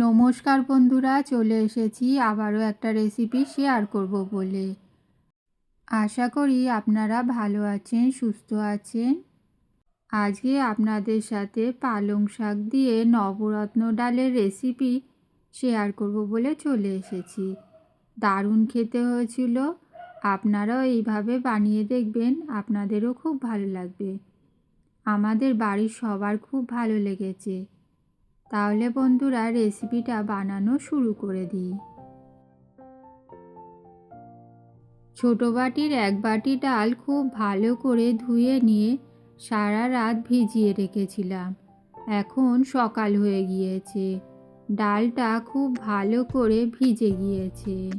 নমস্কার বন্ধুরা, চলে এসেছি আবারও একটা রেসিপি শেয়ার করব বলে। আশা করি আপনারা ভালো আছেন, সুস্থ আছেন। আজকে আপনাদের সাথে পালং শাক দিয়ে নবরত্ন ডালের রেসিপি শেয়ার করব বলে চলে এসেছি। দারুণ খেতে হয়েছিল, আপনারাও এইভাবে বানিয়ে দেখবেন, আপনাদেরও খুব ভালো লাগবে। আমাদের বাড়ির সবার খুব ভালো লেগেছে। তাহলে বন্ধুরা রেসিপিটা বানানো শুরু করে দিই। ছোটো বাটির এক বাটি ডাল খুব ভালো করে ধুয়ে নিয়ে সারা রাত ভিজিয়ে রেখেছিলাম। এখন সকাল হয়ে গিয়েছে। ডালটা খুব ভালো করে ভিজে গিয়েছে।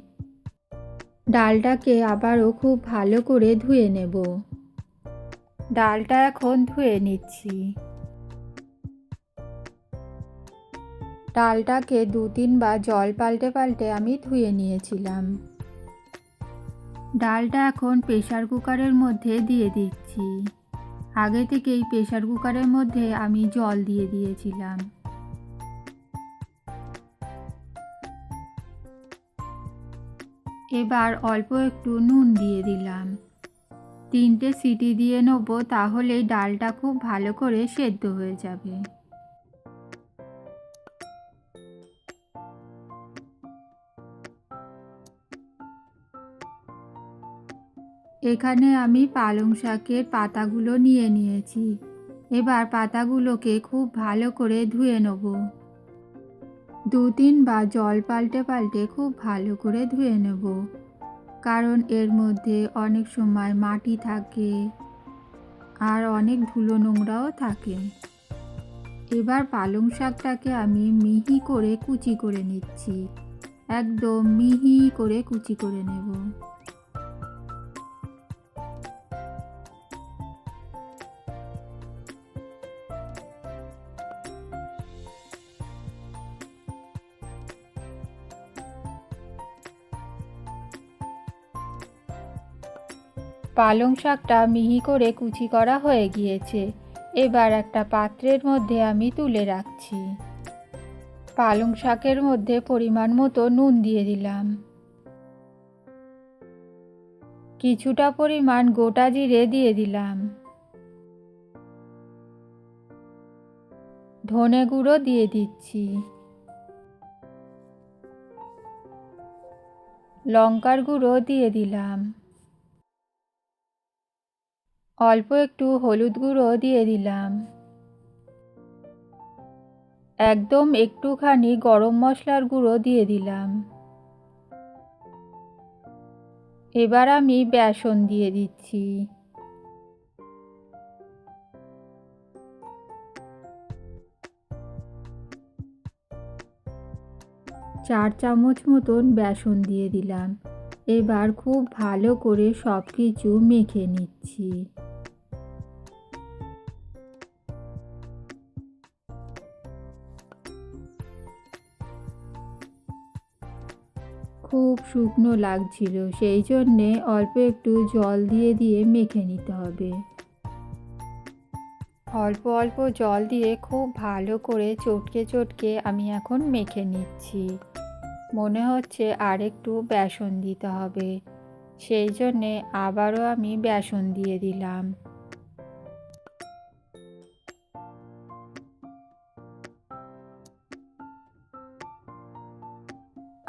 ডালটাকে আবারও খুব ভালো করে ধুয়ে নেব। ডালটা এখন ধুয়ে নিচ্ছি। ডালটাকে দু তিনবার জল পাল্টে পাল্টে আমি ধুয়ে নিয়েছিলাম। ডালটা এখন প্রেশার কুকারের মধ্যে দিয়ে দিচ্ছি। আগে থেকেই প্রেশার কুকারের মধ্যে আমি জল দিয়ে দিয়েছিলাম। এবার অল্প একটু নুন দিয়ে দিলাম। তিনটে সিটি দিয়ে নেব তাহলেই ডালটা খুব ভালো করে সেদ্ধ হয়ে যাবে। এখানে আমি পালং শাকের পাতাগুলো নিয়ে নিয়েছি। এবার পাতাগুলোকে খুব ভালো করে ধুয়ে নেব। দু তিনবার জল পাল্টে পাল্টে খুব ভালো করে ধুয়ে নেব। কারণ এর মধ্যে অনেক সময় মাটি থাকে আর অনেক ধুলো নোংরাও থাকে। এবার পালং শাকটাকে আমি মিহি করে কুচি করে নিচ্ছি। একদম মিহি করে কুচি করে নেব। পালং শাকটা মিহি করে কুচি করা হয়ে গিয়েছে। এবার একটা পাত্রের মধ্যে আমি তুলে রাখছি। পালং শাকের মধ্যে পরিমাণ মতো নুন দিয়ে দিলাম। কিছুটা পরিমাণ গোটা জিরে দিয়ে দিলাম। ধনে গুঁড়ো দিয়ে দিচ্ছি। লঙ্কার গুঁড়ো দিয়ে দিলাম। অল্প একটু হলুদ গুঁড়ো দিয়ে দিলাম। একদম একটুখানি গরম মশলার গুঁড়ো দিয়ে দিলাম। এবার আমি বেসন দিয়ে দিচ্ছি। চার চামচ মতন বেসন দিয়ে দিলাম। এবার খুব ভালো করে সব কিছু মেখে নিচ্ছি। শুকনো লাগছিল, সেই জন্যে অল্প একটু জল দিয়ে দিয়ে মেখে নিতে হবে। অল্প অল্প জল দিয়ে খুব ভালো করে চটকে চটকে আমি এখন মেখে নিচ্ছি। মনে হচ্ছে আর একটু বেসন দিতে হবে, সেই জন্যে আবারও আমি বেসন দিয়ে দিলাম।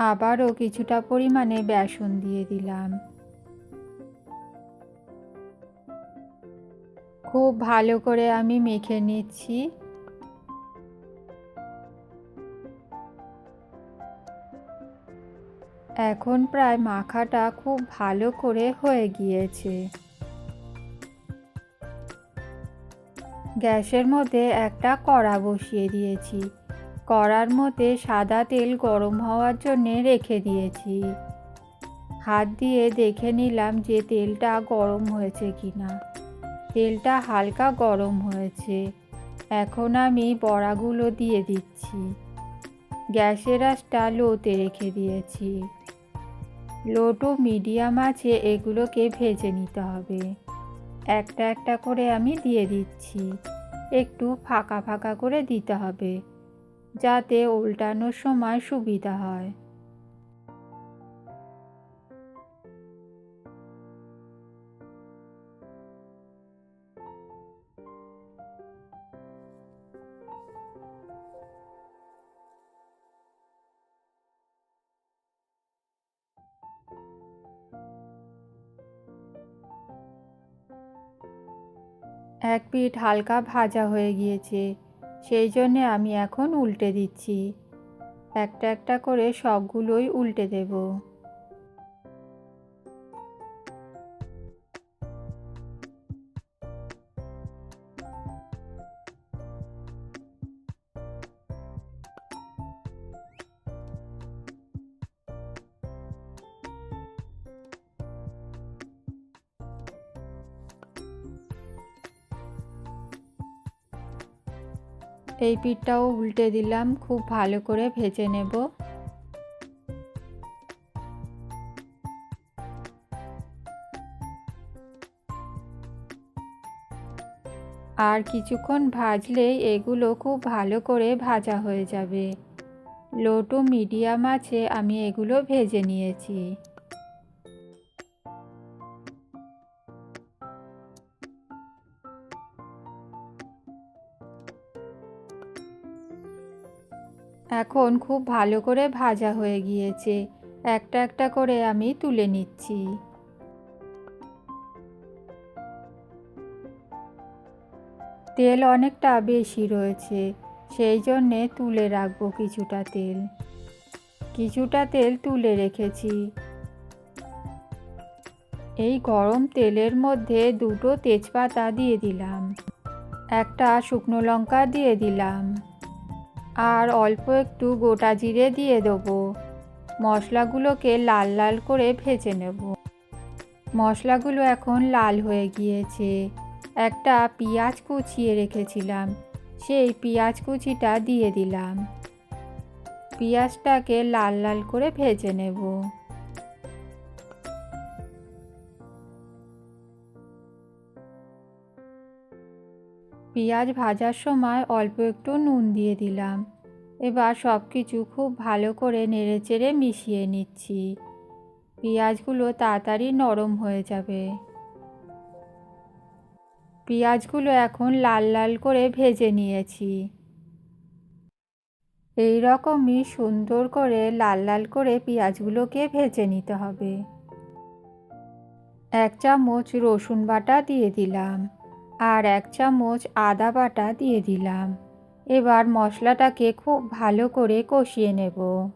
আবারও কিছুটা পরিমাণে বেসন দিয়ে দিলাম। খুব ভালো করে আমি মেখে নিচ্ছি। এখন প্রায় মাখাটা খুব ভালো করে হয়ে গিয়েছে। গ্যাসের মধ্যে একটা কড়া বসিয়ে দিয়েছি। কড়ার মধ্যে সাদা তেল গরম হওয়ার জন্যে রেখে দিয়েছি। হাত দিয়ে দেখে নিলাম যে তেলটা গরম হয়েছে কি না তেলটা হালকা গরম হয়েছে। এখন আমি বড়াগুলো দিয়ে দিচ্ছি। গ্যাসের আঁচটা লোতে রেখে দিয়েছি। লো টু মিডিয়াম আছে, এগুলোকে ভেজে নিতে হবে। একটা একটা করে আমি দিয়ে দিচ্ছি। একটু ফাঁকা ফাঁকা করে দিতে হবে। যাতে উল্টানোর সময় সুবিধা হয়। এক পিঠ হালকা ভাজা হয়ে গিয়েছে। সেই জন্যে আমি এখন উল্টে দিচ্ছি। একটা একটা করে সবগুলোই উল্টে দেব। এই পিঠটাও উল্টে দিলাম, খুব ভালো করে ভেজে নেব। আর কিছুক্ষণ ভাজলেই এগুলো খুব ভালো করে ভাজা হয়ে যাবে। লো টু মিডিয়াম আছে, আমি এগুলো ভেজে নিয়েছি। এখন খুব ভালো করে ভাজা হয়ে গিয়েছে। একটা একটা করে আমি তুলে নিচ্ছি। তেল অনেকটা বেশি রয়েছে, সেই জন্যে তুলে রাখব কিছুটা তেল। কিছুটা তেল তুলে রেখেছি। এই গরম তেলের মধ্যে দুটো তেজপাতা দিয়ে দিলাম। একটা শুকনো লঙ্কা দিয়ে দিলাম। আর অল্প একটু গোটা জিরে দিয়ে দেবো। মশলাগুলোকে লাল লাল করে ভেজে নেব। মশলাগুলো এখন লাল হয়ে গিয়েছে। একটা পেঁয়াজ কুচিয়ে রেখেছিলাম। সেই পেঁয়াজ কুচিটা দিয়ে দিলাম। পেঁয়াজটাকে লাল লাল করে ভেজে নেব। পেঁয়াজ ভাজার সময় অল্প একটু নুন দিয়ে দিলাম। এবার সব কিছু খুব ভালো করে নেড়েচেড়ে মিশিয়ে নিচ্ছি। পেঁয়াজগুলো তাড়াতাড়ি নরম হয়ে যাবে। পেঁয়াজগুলো এখন লাল লাল করে ভেজে নিয়েছি। এই রকমই সুন্দর করে লাল লাল করে পেঁয়াজগুলোকে ভেজে নিতে হবে। এক চামচ রসুন বাটা দিয়ে দিলাম। আর এক চামচ আদা বাটা দিয়ে দিলাম। এবার মশলাটাকে খুব ভালো করে কষিয়ে নেব।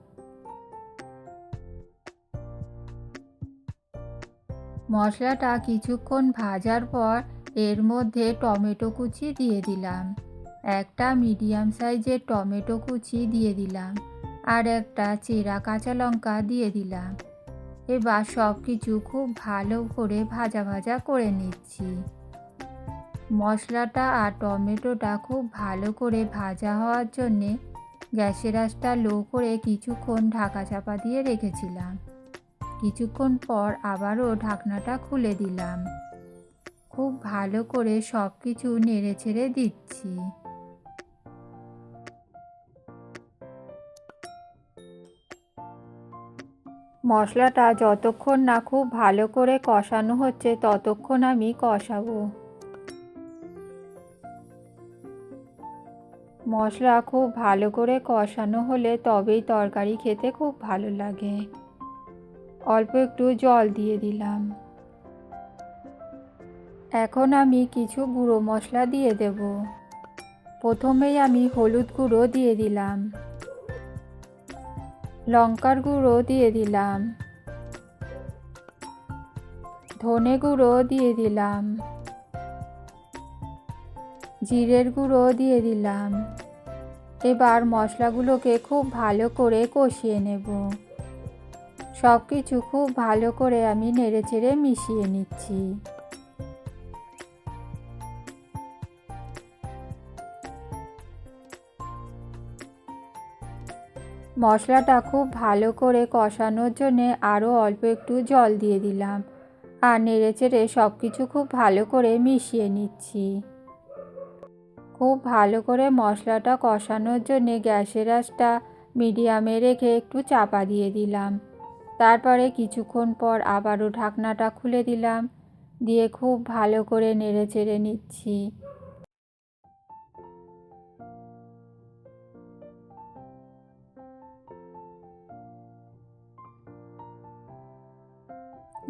মশলাটা কিছুক্ষণ ভাজার পর এর মধ্যে টমেটো কুচি দিয়ে দিলাম। একটা মিডিয়াম সাইজের টমেটো কুচি দিয়ে দিলাম আর একটা চেরা কাঁচা লঙ্কা দিয়ে দিলাম। এবার সব কিছু খুব ভালো করে ভাজা ভাজা করে নিচ্ছি। মশলাটা আর টমেটোটা খুব ভালো করে ভাজা হওয়ার জন্যে গ্যাসের আঁচটা লো করে কিছুক্ষণ ঢাকা চাপা দিয়ে রেখেছিলাম। কিছুক্ষণ পর আবারও ঢাকনাটা খুলে দিলাম। খুব ভালো করে সব কিছু নেড়ে ছেড়ে দিচ্ছি। মশলাটা যতক্ষণ না খুব ভালো করে কষানো হচ্ছে ততক্ষণ আমি কষাবো। মশলা খুব ভালো করে কষানো হলে তবেই তরকারি খেতে খুব ভালো লাগে। অল্প একটু জল দিয়ে দিলাম। এখন আমি কিছু গুঁড়ো মশলা দিয়ে দেব। প্রথমেই আমি হলুদ গুঁড়ো দিয়ে দিলাম। লঙ্কার গুঁড়ো দিয়ে দিলাম। ধনে গুঁড়ো দিয়ে দিলাম। জিরের গুঁড়ো দিয়ে দিলাম। এবার মশলাগুলোকে খুব ভালো করে কষিয়ে নেব। সব কিছু খুব ভালো করে আমি নেড়েচেড়ে মিশিয়ে নিচ্ছি। মশলাটা খুব ভালো করে কষানোর জন্যে আরও অল্প একটু জল দিয়ে দিলাম। আর নেড়েচেড়ে সব কিছু খুব ভালো করে মিশিয়ে নিচ্ছি। খুব ভালো করে মশলাটা কষানোর জন্যে গ্যাসের আঁচটা মিডিয়ামে রেখে একটু চাপা দিয়ে দিলাম। তারপরে কিছুক্ষণ পর আবারও ঢাকনাটা খুলে দিলাম। দিয়ে খুব ভালো করে নেড়ে চেড়ে নিচ্ছি।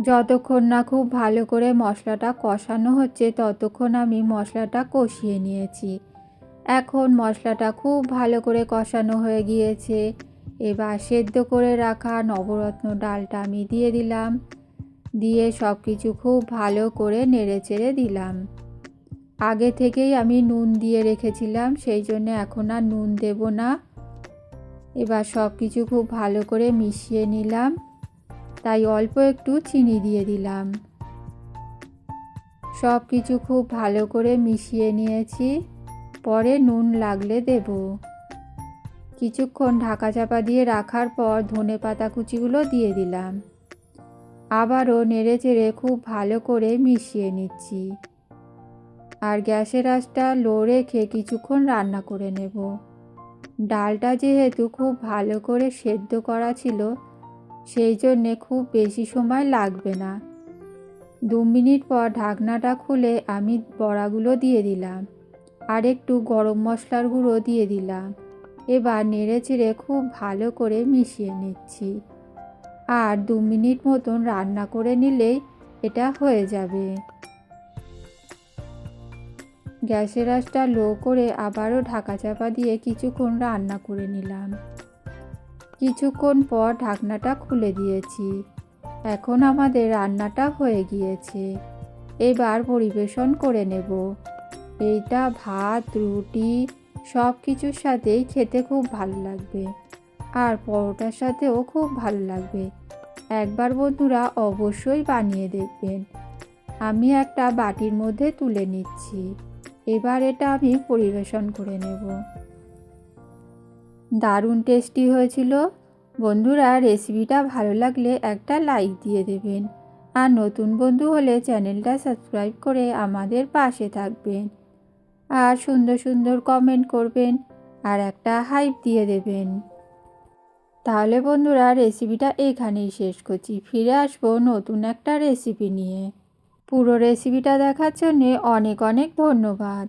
যতক্ষণ না খুব ভালো করে মশলাটা কষানো হচ্ছে, ততক্ষণ আমি মশলাটা কষিয়ে নিয়েছি। এখন মশলাটা খুব ভালো করে কষানো হয়ে গিয়েছে। এবার সেদ্ধ করে রাখা নবরত্ন ডালটা আমি দিয়ে দিলাম। দিয়ে সব কিছু খুব ভালো করে নেড়ে চেড়ে দিলাম। আগে থেকেই আমি নুন দিয়ে রেখেছিলাম, সেই জন্য এখন আর নুন দেব না। এবার সব কিছু খুব ভালো করে মিশিয়ে নিলাম। তাই অল্প একটু চিনি দিয়ে দিলাম। সব কিছু খুব ভালো করে মিশিয়ে নিয়েছি। পরে নুন লাগলে দেব। কিছুক্ষণ ঢাকা চাপা দিয়ে রাখার পর ধনে পাতা কুচিগুলো দিয়ে দিলাম। আবারও নেড়ে চেড়ে খুব ভালো করে মিশিয়ে নিচ্ছি। আর গ্যাসের আঁচটা লো রেখে কিছুক্ষণ রান্না করে নেব। ডালটা যেহেতু খুব ভালো করে সেদ্ধ করা ছিল সেই জন্যে খুব বেশি সময় লাগবে না। দু মিনিট পর ঢাকনাটা খুলে আমি বড়াগুলো দিয়ে দিলাম। আর একটু গরম মশলার গুঁড়ো দিয়ে দিলাম। এবার নেড়ে চেড়ে খুব ভালো করে মিশিয়ে নিচ্ছি। আর দু মিনিট মতন রান্না করে নিলেই এটা হয়ে যাবে। গ্যাসের আঁচটা লো করে আবারও ঢাকা চাপা দিয়ে কিছুক্ষণ রান্না করে নিলাম। কিছুক্ষণ পর ঢাকনাটা খুলে দিয়েছি। এখন আমাদের রান্নাটা হয়ে গিয়েছে। এবার পরিবেশন করে নেব। এইটা ভাত, রুটি সব কিছুর সাথেই খেতে খুব ভালো লাগবে। আর পরোটার সাথেও খুব ভালো লাগবে। একবার বন্ধুরা অবশ্যই বানিয়ে দেখবেন। আমি একটা বাটির মধ্যে তুলে নিচ্ছি। এবার এটা আমি পরিবেশন করে নেব। দারুণ টেস্টি হয়েছিল। বন্ধুরা রেসিপিটা ভালো লাগলে একটা লাইক দিয়ে দেবেন। আর নতুন বন্ধু হলে চ্যানেলটা সাবস্ক্রাইব করে আমাদের পাশে থাকবেন। আর সুন্দর সুন্দর কমেন্ট করবেন আর একটা হাইপ দিয়ে দেবেন। তাহলে বন্ধুরা রেসিপিটা এখানেই শেষ করছি। ফিরে আসব নতুন একটা রেসিপি নিয়ে। পুরো রেসিপিটা দেখার জন্যে অনেক অনেক ধন্যবাদ।